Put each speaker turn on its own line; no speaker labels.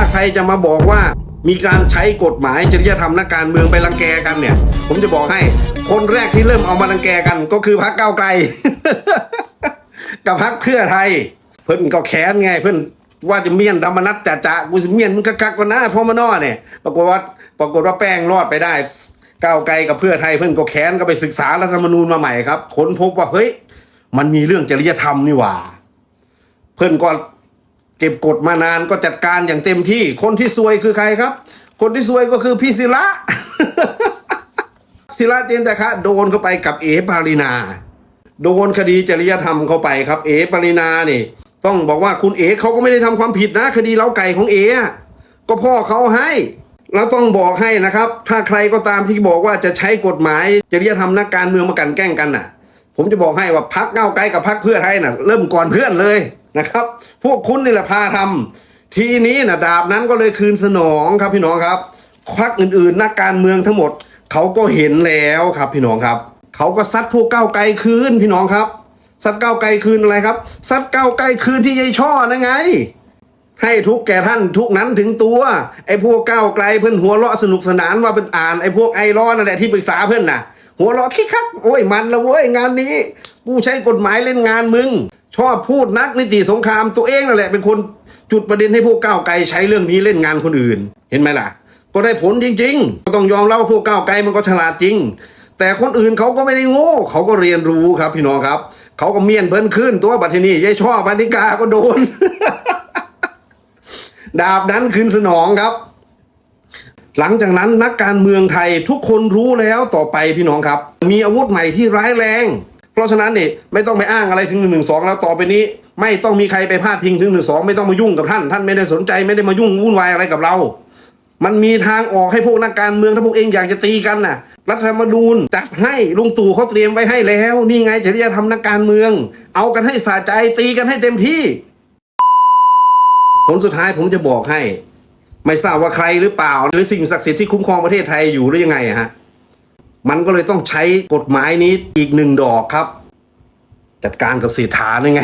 าใครจะมาบอกว่ามีการใช้กฎหมายจริยธรรมนักการเมืองไปรังแกกันเนี่ย ผมจะบอกให้คนแรกที่เริ่มเอามารังแกกัน ก็คือพรรคก้าวไกล กับพรรคเพื่อไทย เพิ่อนก็แค้นไงเพิ่อนว่าจะเมียนธรรมนัตจะจะกูสิเมียนมึงคักๆกว่านะพอมานอเนี่ยปรากฏว่าปรากฏว่าแป้งรอดไปได้ก้าวไกลกับเพื่อไทยเพิ่อนก็แค้นก็ไปศึกษารัฐธรรมนูญมาใหม่ครับค้นพบว่าเฮ้ยมันมีเรื่องจริยธรรมนี่หว่า เพิ่อนก็ เก็บกดมานานก็จัดการอย่างเต็มที่ คนที่ซวยคือใครครับ คนที่ซวยก็คือพี่ศิระศิระเจนจาคะโดนเข้าไปกับเอปารินา โดนคดีจริยธรรมเข้าไปครับ เอปารินานี่ต้องบอกว่าคุณเอเขาก็ไม่ได้ทำความผิดนะ คดีเล้าไก่ของเอะก็พ่อเขาให้แล้วต้องบอกให้นะครับ ถ้าใครก็ตามที่บอกว่าจะใช้กฎหมายจริยธรรมนักการเมืองมากันแกล้งกันน่ะ ผมจะบอกให้ว่าพักก้าไกลกับพักเพื่อไทยน่ะ เริ่มก่อนเพื่อนเลย นะครับ พวกคุณนี่แหละพาทำทีนี้น่ะดาบนั้นก็เลยคืนสนองครับพี่น้องครับพักอื่นๆนักการเมืองทั้งหมดเขาก็เห็นแล้วครับพี่น้องครับเขาก็ซัดพวกก้าวไกลคืนพี่น้องครับซัดก้าวไกลคืนอะไรครับซัดก้าวไกลคืนที่ยายช่อนั่นไง ให้ทุกแก่ท่านทุกนั้นถึงตัวไอ้พวกก้าวไกลเพื่อนหัวเราะสนุกสนานว่าเป็นอ่านไอ้พวกไอรอนนั่นแหละที่ปรึกษาเพื่อนน่ะ หัวเราะคิกคักโอ้ยมันละเว้ยงานนี้ กูใช้กฎหมายเล่นงานมึง ชอบพูดนักนิติสงครามตัวเองนั่นแหละเป็นคนจุดประเด็นให้พวกก้าวไกลใช้เรื่องนี้เล่นงานคนอื่น เห็นไหมล่ะ ก็ได้ผลจริง ๆ ก็ต้องยอมรับว่าพวกก้าวไกลมันก็ฉลาดจริง แต่คนอื่นเขาก็ไม่ได้โง่เขาก็เรียนรู้ครับพี่น้องครับ เขาก็เมียนเพิ่นขึ้นตัวบัตรนี้ยายช่อบันิกาก็โดน ดาบนั้นคืนสนองครับ หลังจากนั้นนักการเมืองไทยทุกคนรู้แล้วต่อไปพี่น้องครับ มีอาวุธใหม่ที่ร้ายแรง ราะฉะนั้นเนี่ยไม่ต้องไปอ้างอะไรถึงหนึ่งสองแล้วต่อไปนี้ ไม่ต้องมีใครไปพาดพิงถึงหนึ่งสองไม่ต้องมายุ่งกับท่าน ท่านไม่ได้สนใจไม่ได้มายุ่งวุ่นวายอะไรกับเรา มันมีทางออกให้พวกนักการเมืองถ้าพวกเองอยากจะตีกันน่ะ รัฐธรรมนูญจัดให้ลุงตู่เขาเตรียมไว้ให้แล้ว นี่ไงจริยธรรมนักการเมือง เอากันให้สะใจตีกันให้เต็มที่ ผลสุดท้ายผมจะบอกให้ ไม่ทราบว่าใครหรือเปล่า หรือสิ่งศักดิ์สิทธิ์ที่คุ้มครองประเทศไทยอยู่หรือยังไงฮะมันก็เลยต้องใช้กฎหมายนี้อีกหนึ่งดอกครับ จัดการกับเศรษฐาได้ไง